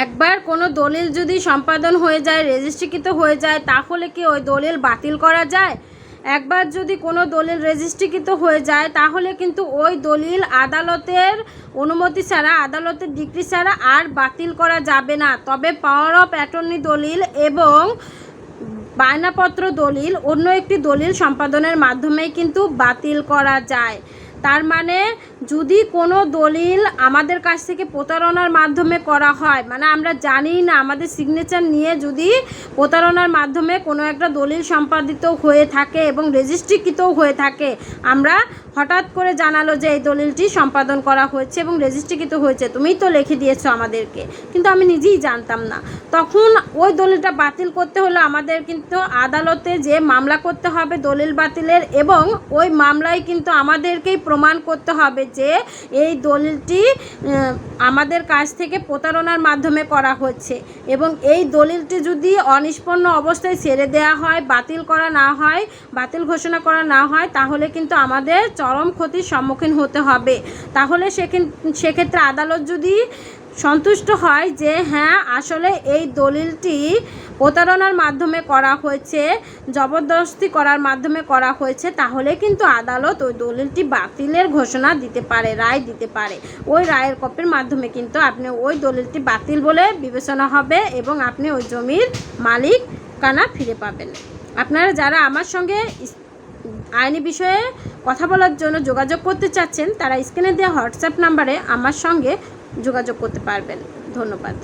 একবার কোনো দলিল যদি সম্পাদন হয়ে যায়, রেজিস্ট্রিকৃত হয়ে যায়, তাহলে কি ওই দলিল বাতিল করা যায়? একবার যদি কোনো দলিল রেজিস্ট্রিকৃত হয়ে যায়, তাহলে কিন্তু ওই দলিল আদালতের অনুমতি ছাড়া, আদালতের ডিগ্রি ছাড়া আর বাতিল করা যাবে না। তবে পাওয়ার অফ অ্যাটর্নি দলিল এবং বায়নাপত্র দলিল অন্য একটি দলিল সম্পাদনের মাধ্যমেই কিন্তু বাতিল করা যায়। তার মানে যদি কোনো দলিল আমাদের কাছ থেকে প্রতারণার মাধ্যমে করা হয় মানে আমরা জানি না, আমাদের সিগনেচার নিয়ে যদি প্রতারণার মাধ্যমে কোনো একটা দলিল সম্পাদিত হয়ে থাকে এবং রেজিস্ট্রিকৃতও হয়ে থাকে, আমরা হঠাৎ করে জানালো যে এই দলিলটি সম্পাদন করা হয়েছে এবং রেজিস্ট্রিকৃত হয়েছে। তুমিই তো লিখে দিয়েছ আমাদেরকে। কিন্তু আমি নিজেই জানতাম না। তখন ওই দলিলটা বাতিল করতে হলে আমাদের কিন্তু আদালতে যে মামলা করতে হবে দলিল বাতিলের এবং ওই মামলায় কিন্তু আমাদেরকেই প্রমাণ করতে হবে যে এই দলিলটি আমাদের কাছ থেকে প্রতারণার মাধ্যমে করা হচ্ছে এবং এই দলিলটি যদি অনিষ্পন্ন অবস্থায় ছেড়ে দেওয়া হয়, বাতিল করা না হয়, বাতিল ঘোষণা করা না হয়, তাহলে কিন্তু আমাদের চরম ক্ষতির সম্মুখীন হতে হবে। তাহলে সেক্ষেত্রে আদালত যদি সন্তুষ্ট হয় যে হ্যাঁ আসলে এই দলিলটি প্রতারণার মাধ্যমে করা হয়েছে, জবরদস্তি করার মাধ্যমে করা হয়েছে, তাহলে কিন্তু আদালত ওই দলিলটি বাতিলের ঘোষণা দিতে পারে, রায় দিতে পারে। ওই রায়ের কপির মাধ্যমে কিন্তু আপনি ওই দলিলটি বাতিল বলে বিবেচনা হবে এবং আপনি ওই জমির মালিক কানা ফিরে পাবেন। আপনারা যারা আমার সঙ্গে আইনি বিষয়ে কথা বলার জন্য যোগাযোগ করতে চাচ্ছেন, তারা স্ক্রিনে দেওয়া হোয়াটসঅ্যাপ নাম্বারে আমার সঙ্গে যোগাযোগ করতে পারবেন। ধন্যবাদ।